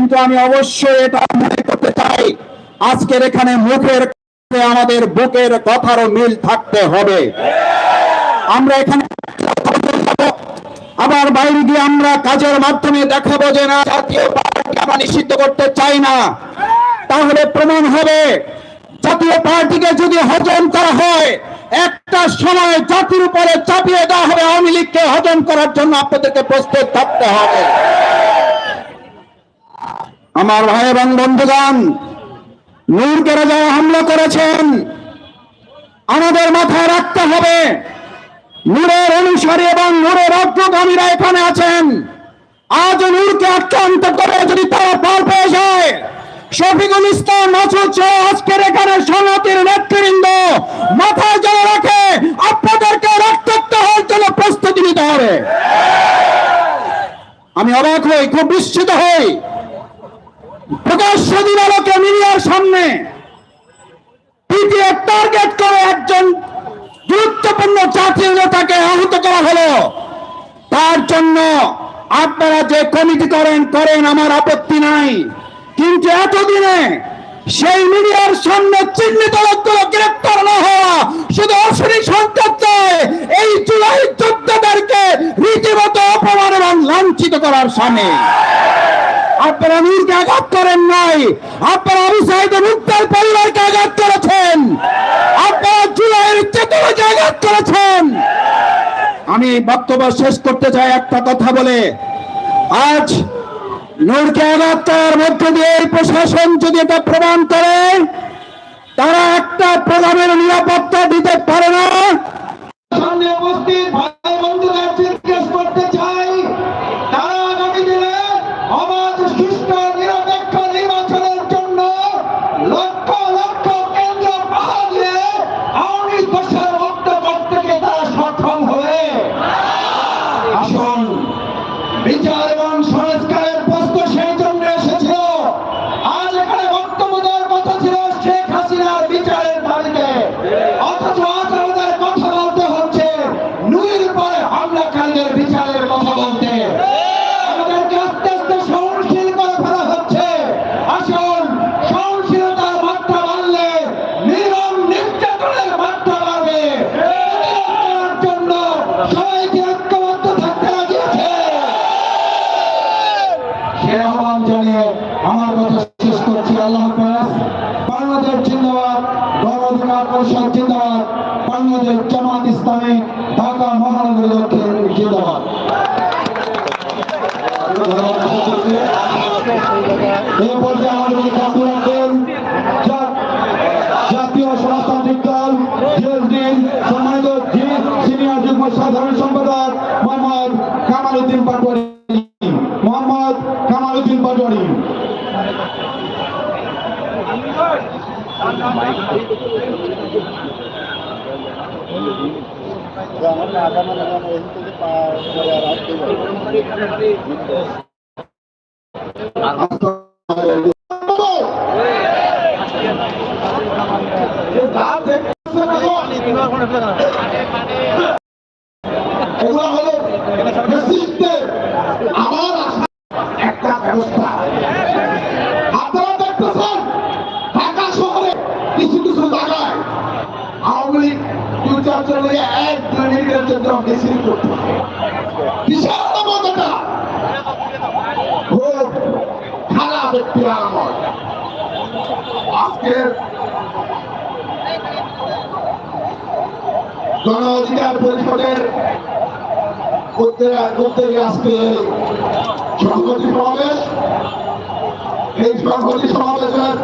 কিন্তু আমি অবশ্যই এটা মনে করতে চাই, আজকের এখানে মুখের আমাদের বুকের কথারও মিল থাকতে হবে। আমরা এখানে আবার বাইরে গিয়ে আমরা কাজের মাধ্যমে দেখাবো যে না, জাতীয় পার্টিকে আমরা নিষিদ্ধ করতে চাই না। তাহলে প্রমাণ হবে, জাতীয় পার্টিকে যদি হজম করা হয়, একটা সময় জাতির উপরে চাপিয়ে দেওয়া হবে, আওয়ামী লীগকে হজম করার জন্য আপনাদেরকে প্রস্তুত থাকতে হবে। আমার ভাই এবং বন্ধুগণ, নূরকে যারা হামলা করেছেন। আমাদের মাথায় রাখতে হবে, নূরের অনুসারী এবং নূরের অগ্রগামীরা এখানে আছেন। আজ নূরকে আক্রান্ত করে যদি তারা পার পেয়ে যায় শফিকুল ইসলাম মাসুদ আজকের এখানে সংহতির নেতৃবৃন্দ মাথায় যেন রাখে আপনাদেরকে রক্তাক্ত হওয়ার জন্য প্রস্তুতি নিতে হবে। আমি অবাক হই, খুব বিস্মিত হই। প্রকাশ্য দিনালোকে মিডিয়ার সামনে পিটিএ টার্গেট করে একজন গুরুত্বপূর্ণ জাতীয় নেতাকে আহত করা হলো। তার জন্য আপনারা যে কমিটি করেন করেন, আমার আপত্তি নাই। কিন্তু এতদিনে সেই মিডিয়ার সামনে চিহ্নিত লোকগুলো গ্রেপ্তার না হওয়া শুধু অশ্বিনী সন্তান চায় এই জুলাই যোদ্ধাদেরকে রীতিমতো অপমান এবং লাঞ্ছিত করার সামনে। আপনারা নূরকে আঘাত করেন নাই। আপনারা আবু সাইদ মুক্তার পরিবারকে আঘাত করেছেন। আপনারা জুলাইয়ের চেতনাকে আঘাত করেছেন। আমি বক্তব্য শেষ করতে চাই একটা কথা বলে। আজ নূরকে আঘাত করার মধ্য দিয়ে প্রশাসন যদি এটা প্রমাণ করে, তারা একটা প্রোগ্রামের নিরাপত্তা দিতে পারে না। সামনে উপস্থিত সে আহ্বান জানিয়ে আমার কথা শেষ করছি। আল্লাহ বাংলাদেশ জিন্দাবাদ, গণ অধিকার পরিষদ জিন্দাবাদ, বাংলাদেশ জামাত ইসলামী পর্যায়ে আমাদের এগুলো হলো মিনিটের জন্য করতে বিশাল গণ অধিকার পরিষদের আজকে সংগঠি সমাবেশ। এই সংগঠি সমাবেশের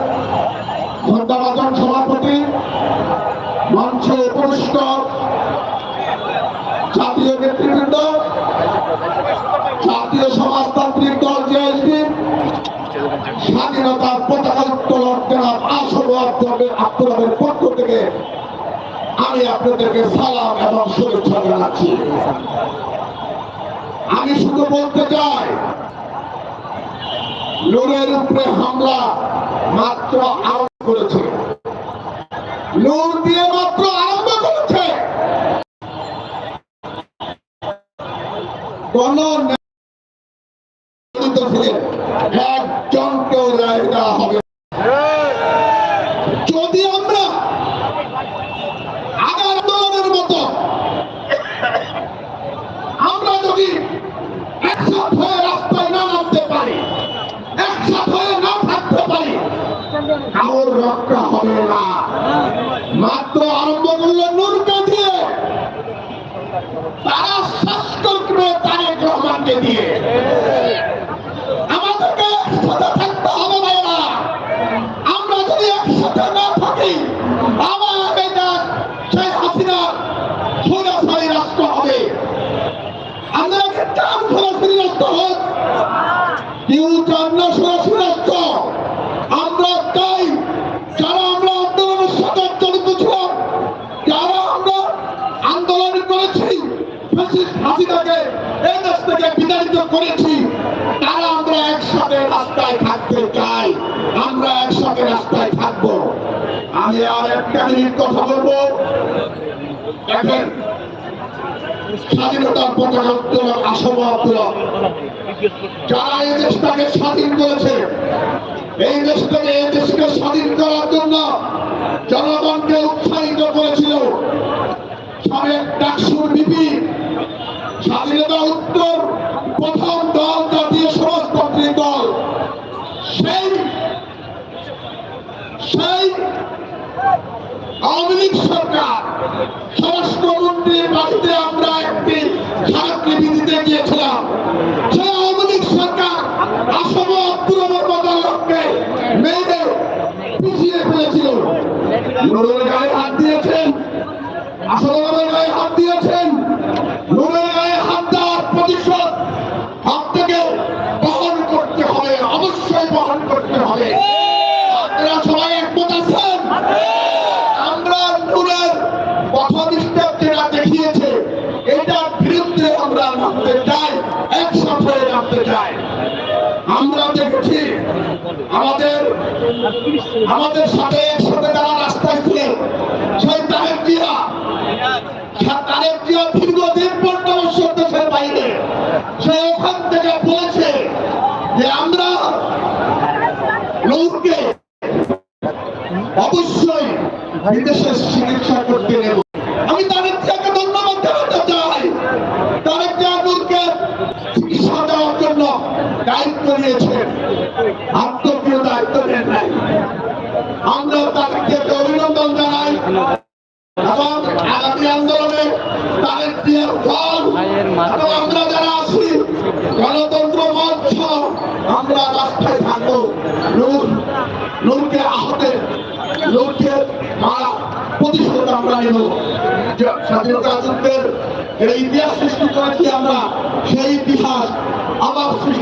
ঘণ্টাবাদন সভাপতি মঞ্চে উপবিষ্ট জাতীয় নেতৃবৃন্দ, জাতীয় সমাজতান্ত্রিক দল স্বাধীনতার পতাকা উত্তোলন পক্ষ থেকে আমি আপনাদেরকে সালাম এবং শুভেচ্ছা জানাচ্ছি। আমি শুধু বলতে চাই, নূরের উপরে হামলা মাত্র আরম্ভ করেছে। লোন দিয়ে মাত্র আরম্ভ করেছে কোন যদি আমরা আগার আন্দোলনের মতো আমরা যদি একসাথ হয়ে রাস্তায় না নামতে পারি একসাথ হয়ে না থাকতে পারি কারোর রক্ষা হবে না মাত্র আরম্ভ করল নুরকে দিয়ে তারা করবে তারেক রহমানকে দিয়ে। বিতাড়িত করেছি তারা আমরা একসাথে রাস্তায় থাকতে চাই। আমরা একসাথে রাস্তায় থাকব। আমি আর একটা মিনিট কথা বলব। দেখেন স্বাধীনতার পতাকা উত্তোলন যারা এই দেশটাকে স্বাধীন করেছে, এই দেশটাকে, এই দেশকে স্বাধীন করার জন্য জনগণকে উৎসাহিত করেছিল। সাবেক ডাকসুর বিপি স্বাধীনতা উত্তর প্রথম দল, জাতীয় সমাজতন্ত্রী দল। সেই সেই আওয়ামী লীগ সরকার স্বরাষ্ট্রমন্ত্রীর বাড়িতে আমরা একটি স্মারকলিপি দিতে গিয়েছিলাম। সেই আওয়ামী লীগ সরকার আসম রহমান লোককে মেয়েদের পিছিয়ে ফেলেছিল। নুরুল গায়ে হাত দিয়েছেন। আসলের গায়ে হাত দিয়েছেন। নুরের নামতে চাই আমরা দেখেছি আমাদের আমাদের সাথে একসাথে যারা রাস্তায় ছিলেন, সেই জিয়া। তারেক জিয়া দীর্ঘদিন পর্যন্ত দেশের বাইরে। সে ওখান থেকে বলেছে যে আমরা লোককে অবশ্যই বিদেশে দায়িত্ব নিয়েছেন আত্মপ্রিয় দায়িত্ব নেন নাই। আমরা জিয়াকে অভিনন্দন জানাই। এবং আগামী আন্দোলনে জিয়ার ফল। আমরা যারা আছি, গণতন্ত্র মঞ্চ, আমরা রাস্তায় থাকব। নূর, নূরকে আহতে, নূরকে মারা প্রতিশোধ আমরা নেব। স্বাধীনতা যুদ্ধের এই ইতিহাস সৃষ্টি করেছি আমরা, সেই ইতিহাস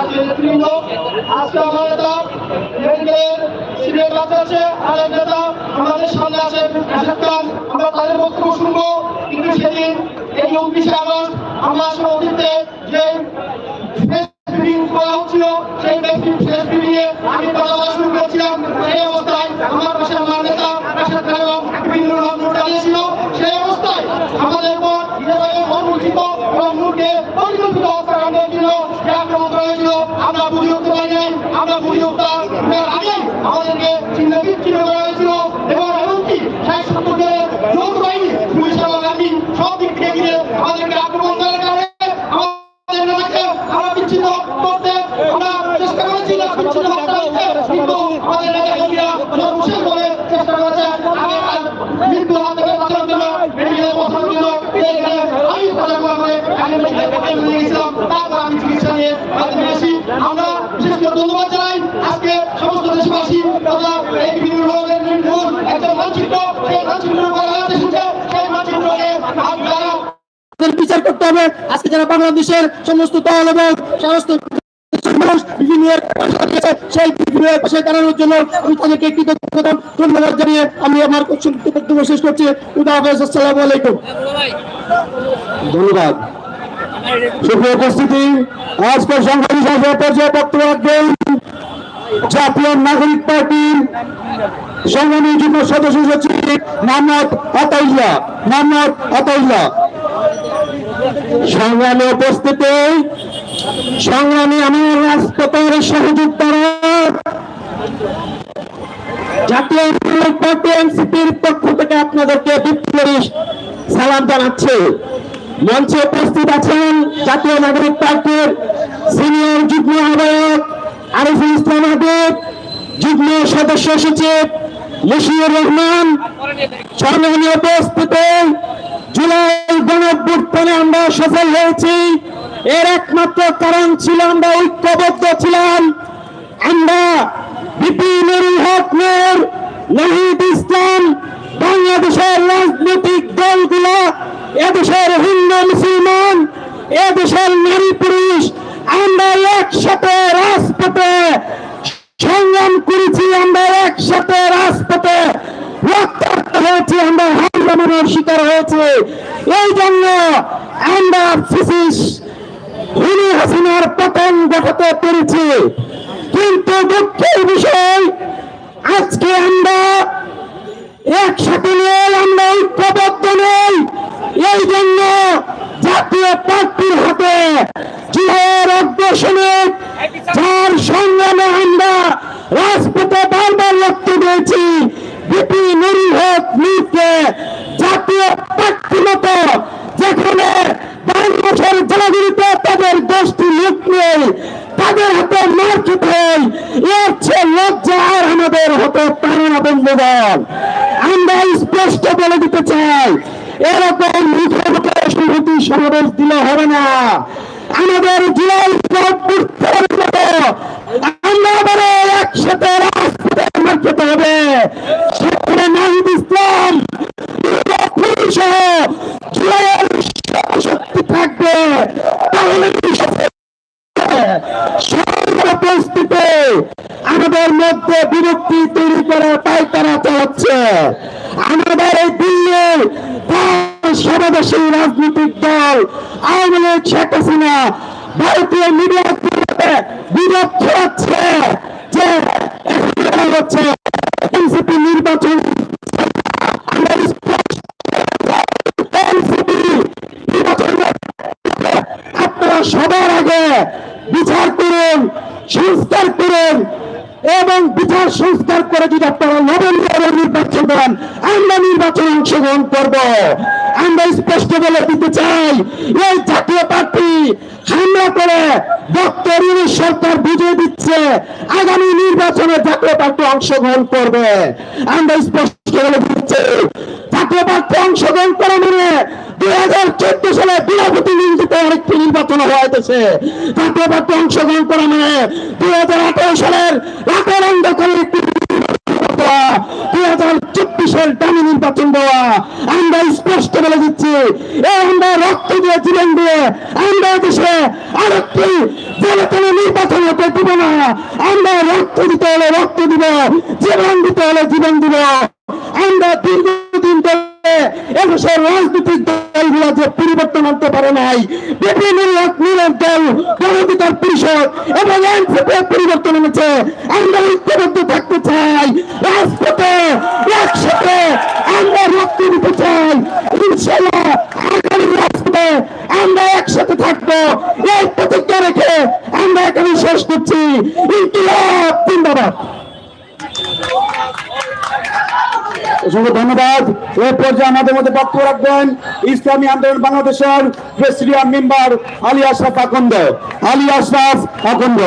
নেতৃবৃন্দ, আজকে আমার নেতা মেডিকেলের সিনিয়র ক্লাসে আছে, আরেক নেতা আমাদের সামনে খান আমরা তাদের বক্তব্য শুনব। কিন্তু সেদিন এই উনত্রিশে আগস্ট আমরা আসলে অতীতে যে করা হচ্ছিল, সেই ব্যক্তি শেষ আমি কথা শুরু করেছিলাম। সেই অবস্থায় আমার পাশে আমার নেতা খান এবং বিভিন্ন নূর দাঁড়িয়েছিল সেই অবস্থায় আমাদের উপর যেভাবে অমূর্ছিত এবং নূরকে পরিকল্পিত হত্যাকাণ্ড ছিল যে আক্রমণ করা হয়েছিল আমরা বুঝে উঠতে পারি নাই আমরা বুঝে উঠতাম আগে আমাদেরকে চিহ্ন বিচ্ছিন্ন করা হয়েছিল। এবং এমনকি শেষ সত্তরকে যৌথ বাহিনী, পুলিশ এবং আর্মি সব দিক থেকে আমাদেরকে বিচার করতে হবে। আজকে যারা বাংলাদেশের সমস্ত দল এবং সমস্ত মানুষ বিভিন্ন পয়সা দিয়েছে সেই বিভিন্ন পাশে দাঁড়ানোর জন্য আমি তাদেরকে কৃতজ্ঞতা ধন্যবাদ জানিয়ে আমি আমার সংক্ষিপ্ত বক্তব্য শেষ করছি। খুদা হাফেজ আসসালামু আলাইকুম। ধন্যবাদ। সুপ্রিয় উপস্থিতি আজকের সংগ্রামী সভায় পর্যায়ে বক্তব্য রাখবেন জাতীয় নাগরিক পার্টির সংগ্রামী যুগ্ম সদস্য সচিব মোহাম্মদ আতাউল্লাহ মোহাম্মদ আতাউল্লাহ। সংগ্রামে আমার জাতীয় পক্ষ থেকে মঞ্চে উপস্থিত আছেন জাতীয় নাগরিক সিনিয়র যুগ্ম সদস্য সচিব মুশিউর রহমান সম্মানী উপস্থিতি জুলাই গণঅভ্যুত্থানে আমরা সফল হয়েছি। এর একমাত্র কারণ ছিল আমরা ঐক্যবদ্ধ ছিলাম। আমরা বিপিনুল হক নূর নাহিদ ইসলাম, বাংলাদেশের রাজনৈতিক দলগুলো, এদেশের হিন্দু মুসলমান, এদেশের নারী পুরুষ, আমরা একসাথে রাজপথে সংগ্রাম করেছি আমরা একসাথে রাজপথে। রক্তাক্ত হয়েছি আমরা শিকার হয়েছে। এই জন্য আমরা হাসিনার পতন পেরেছি। কিন্তু দুঃখের বিষয়, আজকে আমরা একসাথে নেই, আমরা ঐক্যবদ্ধ নেই। এই জন্য জাতীয় পার্টির হাতে জুহের অগ্রসনে যার সংগ্রামে আমরা রাজপথে বারবার রক্ত দিয়েছি, বিপি নুরুল নুরকে জাতীয় পার্টি মতো, যেখানে বাংলাদেশের জনগণিতে তাদের দোষটি লোক নেই, তাদের হাতে মার খেতে এর চেয়ে লজ্জা আর আমাদের হতে পারে না, বন্ধুগণ। আমরা স্পষ্ট বলে দিতে চাই এরকম মুখে মুখে সংহতি সমাবেশ দিলে হবে না। আমাদের মতো আমরা একসাথে রাস্তায় মার খেতে হবে শেখ হাসিনা ভারতীয় মিডিয়া বিরোধ ছড়াচ্ছে যে হচ্ছে এনসিপি নির্বাচন সবার আগে বিচার করুন, সংস্কার করুন এবং বিচার সংস্কার করে যদি আপনারা নভেম্বরে নির্বাচন করেন আমরা নির্বাচনে অংশগ্রহণ করব। আমরা স্পষ্ট বলে দিতে চাই, এই জাতীয় পার্টি হামলা করে ডক্টর সরকার বুঝিয়ে দিচ্ছে। আগামী নির্বাচনে জাতীয় পার্টি অংশগ্রহণ করবে। আমরা স্পষ্ট বলে দিচ্ছি জাতীয় পার্টি অংশগ্রহণ করা মানে দুই হাজার চোদ্দ সালে বিরাপতি নির্মিত আরেকটি নির্বাচন দেশে জাতীয় পার্টি অংশগ্রহণ করা মানে দুই হাজার আঠারো সালের রাতের অন্ধকারের একটি দুই হাজার চব্বিশের টানে নির্বাচন দেওয়া। আমরা স্পষ্ট বলে দিচ্ছি আমরা রক্ত দিয়ে জীবন দিয়ে আমরা দেশে আরেকটি জেলে তেলে নির্বাচন হতে দিব না। আমরা রক্ত দিতে হলে রক্ত দিব, জীবন দিতে হলে জীবন দিব। আমরা দীর্ঘদিন ধরে এদেশের রাজনৈতিক দলগুলো যে পরিবর্তন আনতে পারে নাই বিভিন্ন দল গণধিকার পরিষদ এবং এনসিপি পরিবর্তন এনেছে। আমরা ঐক্যবদ্ধ থাকতে চাই। রাজপথে একসাথে আমরা রক্ত দিতে চাই। আগামী রাজপথে আমরা একসাথে থাকব। এই প্রতিজ্ঞা রেখে আমরা এখানে শেষ করছি। ইনকিলাব জিন্দাবাদ অসংখ্য ধন্যবাদ। এ পর্যায়ে আমাদের মধ্যে বক্তব্য রাখবেন ইসলামী আন্দোলন বাংলাদেশের প্রেসিডিয়াম মেম্বার আলী আশরাফ আকন্দ। আলী আশরাফ আকন্দ।